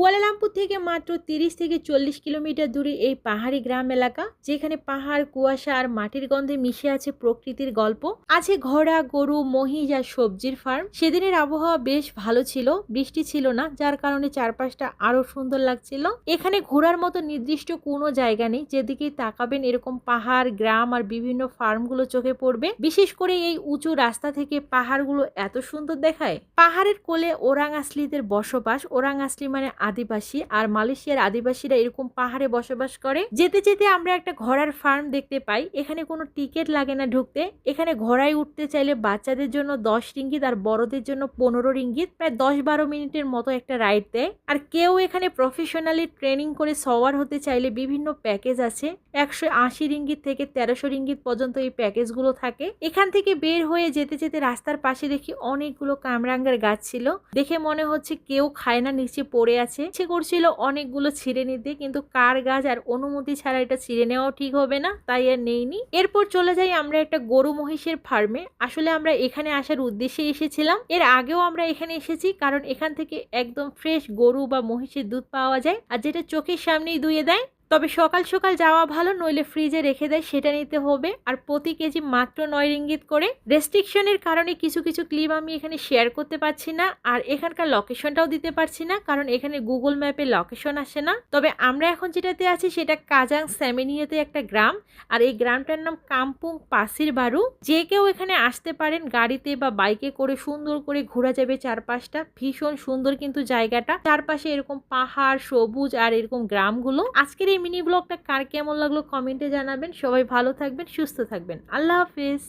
Kuala Lumpur থেকে মাত্র তিরিশ থেকে চল্লিশ কিলোমিটার দূরে এই পাহাড়ি গ্রাম এলাকা, যেখানে পাহাড়, কুয়াশা আর মাটির গন্ধে মিশে আছে প্রকৃতির গল্প। আছে ঘোড়া, গরু, মহিষ আর সবজির ফার্ম সেদিনের আবহাওয়া বেশ ভালো ছিল, বৃষ্টি ছিল না, যার কারণে চারপাশটা আরও সুন্দর লাগছিল। এখানে ঘোরার মতো নির্দিষ্ট কোনো জায়গা নেই যেদিকেই তাকাবেন এরকম পাহাড়, গ্রাম আর বিভিন্ন ফার্মগুলো চোখে পড়বে। বিশেষ করে এই উঁচু রাস্তা থেকে পাহাড়গুলো এত সুন্দর দেখায়। পাহাড়ের কোলে ওরাং আসলিদের বসবাস। ওরাং আসলি মানে আদিবাসী আর মালয়েশিয়ার আদিবাসীরা এরকম পাহাড়ে বসবাস করে। যেতে যেতে আমরা একটা ঘোড়ার ফার্ম দেখতে পাই। এখানে কোনো টিকিট লাগে না ঢুকতে। এখানে ঘোড়ায় উঠতে চাইলে বাচ্চাদের জন্য দশ রিঙ্গিত আর বড়দের জন্য পনেরো রিঙ্গিত। প্রায় দশ বারো মিনিটের মতো একটা রাইড দেয়। আর কেউ এখানে প্রফেশনালি ট্রেনিং করে সওয়ার হতে চাইলে বিভিন্ন প্যাকেজ আছে। একশো আশি রিঙ্গিত থেকে তেরোশো রিঙ্গিত পর্যন্ত এই প্যাকেজগুলো থাকে। এখান থেকে বের হয়ে যেতে যেতে রাস্তার পাশে দেখি অনেকগুলো কামরাঙ্গার গাছ ছিল। দেখে মনে হচ্ছে কেউ খায় না, নিচে পড়ে আছে। ইচ্ছে করছিল অনেকগুলো ছিঁড়ে নিতে, কিন্তু কার গাছ আর অনুমতি ছাড়া এটা ছিঁড়ে নেওয়াও ঠিক হবে না, তাই আর নেইনি। এরপর চলে যাই আমরা একটা গরু মহিষের ফার্মে আসলে আমরা এখানে আসার উদ্দেশ্যে এসেছিলাম। এর আগেও আমরা এখানে এসেছি, কারণ এখান থেকে একদম ফ্রেশ গরু বা মহিষের দুধ পাওয়া যায়, আর যেটা চোখের সামনেই দুয়ে দেয় তবে সকাল সকাল যাওয়া ভালো, নইলে ফ্রিজে রেখে দেয়, সেটা নিতে হবে। আর প্রতি কেজি মাত্র নয় রিঙ্গিত করে রেস্ট্রিকশনের কারণে কিছু কিছু ক্লিপ আমি এখানে শেয়ার করতে পারছি না। আর এখানকার লোকেশনটাও দিতে পারছি না, কারণ এখানে গুগল ম্যাপে লোকেশন আসে না। তবে আমরা এখন যেটাতে আছি, সেটা কাজাং স্যামিনিয়াতে একটা গ্রাম। আর এই গ্রামটার নাম কামপুং পাসির বারু যে কেউ এখানে আসতে পারেন গাড়িতে বা বাইকে করে সুন্দর করে ঘোরা যাবে চারপাশটা। ভীষণ সুন্দর কিন্তু জায়গাটা। চারপাশে এরকম পাহাড়, সবুজ আর এরকম গ্রামগুলো। আজকের এই মিনি ব্লগটা কার কেমন লাগল কমেন্টে জানাবেন। সবাই ভালো থাকবেন সুস্থ থাকবেন। আল্লাহ হাফিজ।